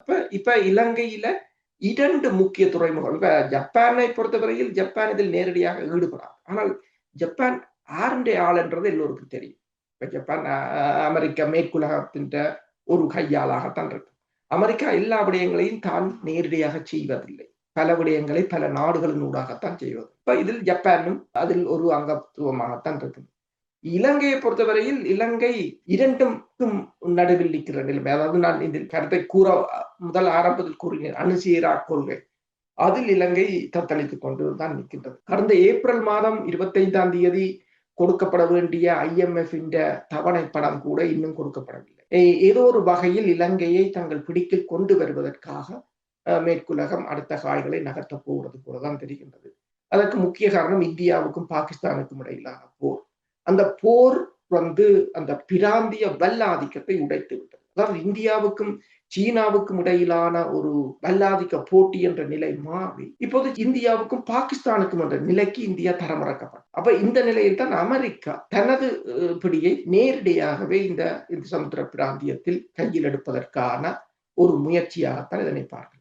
அப்ப இப்ப இலங்கையில இரண்டு முக்கிய துறைமுகம். இப்ப ஜப்பானை பொறுத்தவரையில் ஜப்பான் இதில் நேரடியாக ஈடுபடாது. ஆனால் ஜப்பான் ஆருடைய ஆளுன்றது எல்லோருக்கும் தெரியும். இப்ப ஜப்பான் அமெரிக்க மேற்குலகத்தின் ஒரு கையாளாகத்தான் இருக்கு. அமெரிக்கா எல்லா விடயங்களையும் தான் நேரடியாக செய்வதில்லை. பல விடயங்களை பல நாடுகளின் ஊடாகத்தான் செய்வது. இப்ப இதில் ஜப்பானும் அதில் ஒரு அங்கத்துவமாகத்தான் இருக்குது. இலங்கையை பொறுத்தவரையில் இலங்கை இரண்டுக்கும் நடுவில் நிற்கிற நிலைமை. அதாவது நான் இதில் கருத்தை கூற முதல் ஆரம்பத்தில் கூறினேன் அணுசீரா கொள்கை. அதில் இலங்கை தத்தளித்துக் கொண்டு தான் நிற்கின்றது. கடந்த ஏப்ரல் மாதம் இருபத்தைந்தாம் தேதி கொடுக்கப்பட வேண்டிய ஐஎம்எஃப் தவணை படம் கூட இன்னும் கொடுக்கப்படவில்லை. ஏதோ ஒரு வகையில் இலங்கையை தங்கள் பிடிக்கில் கொண்டு வருவதற்காக மேற்குலகம் அடுத்த காய்களை நகர்த்த போகிறது போலதான் தெரிகின்றது. அதற்கு முக்கிய காரணம் இந்தியாவுக்கும் பாகிஸ்தானுக்கும் இடையிலான போர். அந்த போர் வந்து அந்த பிராந்திய வல்லாதிக்கத்தை உடைத்து விட்டது. அதாவது இந்தியாவுக்கும் சீனாவுக்கும் இடையிலான ஒரு வல்லாதிக்க போட்டி என்ற நிலை மாறி இப்போது இந்தியாவுக்கும் பாகிஸ்தானுக்கும் என்ற நிலைக்கு இந்தியா தரமிறக்கப்படும். அப்ப இந்த நிலையில் தான் அமெரிக்கா தனது பிடியை நேரடியாகவே இந்த இந்த சமுத்திர பிராந்தியத்தில் கையில் எடுப்பதற்கான ஒரு முயற்சியாகத்தான் இதனை பார்க்க